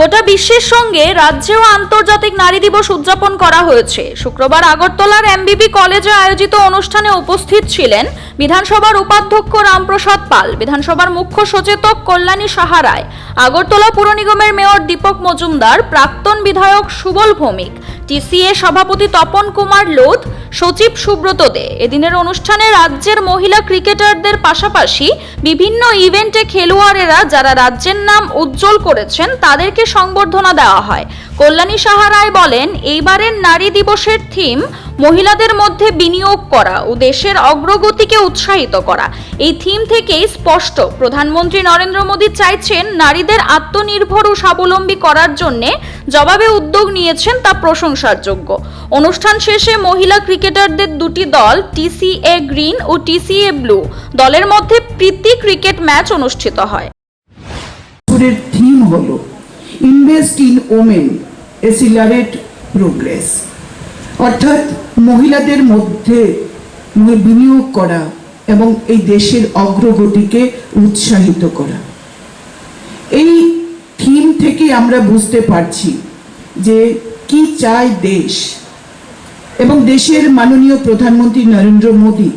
গোটা বিশ্বের সঙ্গে রাজ্যেও আন্তর্জাতিক নারী দিবস উদযাপন করা হয়েছে। শুক্রবার আগরতলার এমবিবি কলেজে আয়োজিত অনুষ্ঠানে উপস্থিত ছিলেন বিধানসভার উপাধ্যক্ষ রামপ্রসাদ পাল, বিধানসভার মুখ্য সচেতক কল্যাণী সাহারায় আগরতলা পুর নিগমের মেয়র দীপক মজুমদার, প্রাক্তন বিধায়ক সুবল ভৌমিক, টিসিএ সভাপতি তপন কুমার লোধ সচিব সুব্রত দে। এদিনের অনুষ্ঠানে রাজ্যের মহিলা ক্রিকেটারদের পাশাপাশি বিভিন্ন ইভেন্টে খেলোয়াড়েরা যারা রাজ্যের নাম উজ্জ্বল করেছেন, তাদেরকে সংবর্ধনা দেওয়া হয়। কল্যাণী সাহারায় বলেন, এইবারের নারী দিবসের থিম মহিলাদের মধ্যে বিনিয়োগ করা ও দেশের অগ্রগতিকে উৎসাহিত করা। এই থিম থেকেই স্পষ্ট। প্রধানমন্ত্রী নরেন্দ্র মোদী চাইছেন নারীদের আত্মনির্ভর ও স্বাবলম্বী করার জন্য জবাবে উদ্যোগ নিয়েছেন তা প্রশংসার যোগ্য অনুষ্ঠান শেষে মহিলা ক্রিকেটারদের দুটি দল, টিসিএ গ্রিন ও টিসিএ ব্লু, দলের মধ্যে প্রীতি ক্রিকেট ম্যাচ অনুষ্ঠিত হয়। Theme invest in women, accelerate progress. অর্থাৎ মহিলাদের মধ্যে বিনিয়োগ করা এবং এই দেশের অগ্রগতিকে উৎসাহিত করা। এই থিম থেকে আমরা বুঝতে পারছি যে কি চায় দেশ এবং দেশের মাননীয় প্রধানমন্ত্রী নরেন্দ্র মোদী।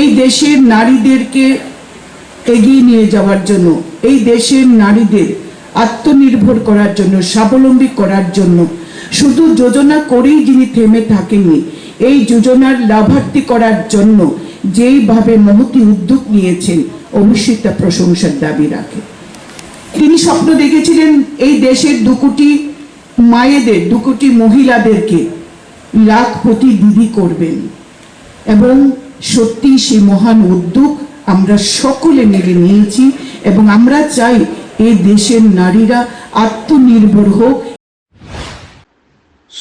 এই দেশের নারীদেরকে এগিয়ে নিয়ে যাওয়ার জন্য, এই দেশের নারীদের আত্মনির্ভর করার জন্য, স্বাবলম্বী করার জন্য শুধু যোজনা করেই যিনি থেমে থাকেননি, এই যোজনার লাভার্থী করার জন্য যেইভাবে মহতি উদ্যোগ নিয়েছেন অবশ্যই তা প্রশংসার দাবি রাখে। তিনি স্বপ্ন দেখেছিলেন এই দেশের দু কোটি মায়েদের, দু কোটি মহিলাদেরকে লাখপতি দিদি করবেন। এবং সত্যি সেই মহান উদ্যোগ আমরা সকলে মিলে নিয়েছি এবং আমরা চাই এই দেশের নারীরা আত্মনির্ভর হোক